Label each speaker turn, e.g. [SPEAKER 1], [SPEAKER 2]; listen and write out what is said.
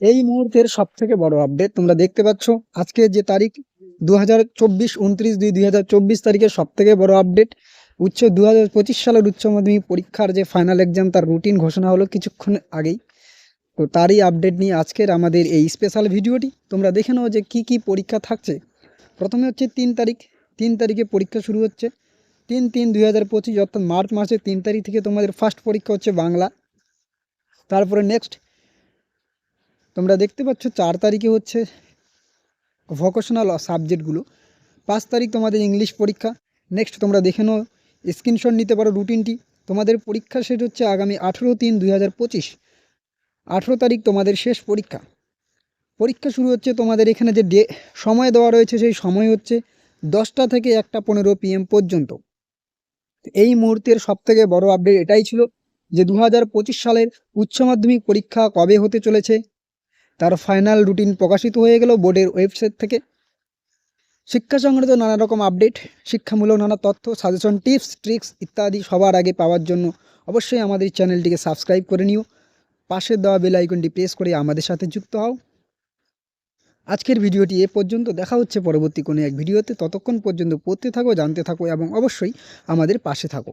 [SPEAKER 1] এই মুহূর্তের সব থেকে বড় আপডেট তোমরা দেখতে পাচ্ছ। আজকে যে তারিখ দু হাজার চব্বিশ, উনত্রিশ দুই দুই হাজার চব্বিশ তারিখের সব থেকে বড় আপডেট উচ্চ দু হাজার পঁচিশ সালের উচ্চ মাধ্যমিক পরীক্ষার যে ফাইনাল এক্সাম তার রুটিন ঘোষণা হলো কিছুক্ষণ আগেই। তো তারই আপডেট নিয়ে আজকের আমাদের এই স্পেশাল ভিডিওটি তোমরা দেখে নাও যে কি কি পরীক্ষা থাকছে। প্রথমে হচ্ছে তিন তারিখ। তিন তারিখে পরীক্ষা শুরু হচ্ছে। তিন তিন দুই হাজার পঁচিশ, অর্থাৎ মার্চ মাসের তিন তারিখ থেকে তোমাদের ফার্স্ট পরীক্ষা হচ্ছে বাংলা। তারপরে নেক্সট তোমরা দেখতে পাচ্ছ চার তারিখে হচ্ছে ভোকেশনাল সাবজেক্টগুলো পাঁচ তারিখ তোমাদের ইংলিশ পরীক্ষা। নেক্সট তোমরা দেখে নাও স্ক্রিনশট নিতে পারো রুটিনটি তোমাদের পরীক্ষা শেষ হচ্ছে আগামী আঠেরো তিন দুই হাজার পঁচিশ। আঠেরো তারিখ তোমাদের শেষ পরীক্ষা। পরীক্ষা শুরু হচ্ছে তোমাদের এখানে যে ডে সময় দেওয়া রয়েছে, সেই সময় হচ্ছে দশটা থেকে একটা পনেরো পিএম পর্যন্ত। এই মুহূর্তের সবথেকে বড় আপডেট এটাই ছিল যে দু হাজার পঁচিশ সালের উচ্চ মাধ্যমিক পরীক্ষা কবে হতে চলেছে? তার ফাইনাল রুটিন প্রকাশিত হয়ে গেল বোর্ডের ওয়েবসাইট থেকে। শিক্ষা সংক্রান্ত নানা রকম আপডেট শিক্ষামূলক নানা তথ্য সাজেশন টিপস ট্রিক্স ইত্যাদি সবার আগে পাওয়ার জন্য অবশ্যই আমাদের চ্যানেলটিকে সাবস্ক্রাইব করে নিও। পাশের দেওয়া বেল আইকনটি প্রেস করে আমাদের সাথে যুক্ত হও। আজকের ভিডিওটি এ পর্যন্ত। দেখা হচ্ছে পরবর্তী কোনো এক ভিডিওতে। ততক্ষণ পর্যন্ত পড়তে থাকো, জানতে থাকো এবং অবশ্যই আমাদের পাশে থাকো।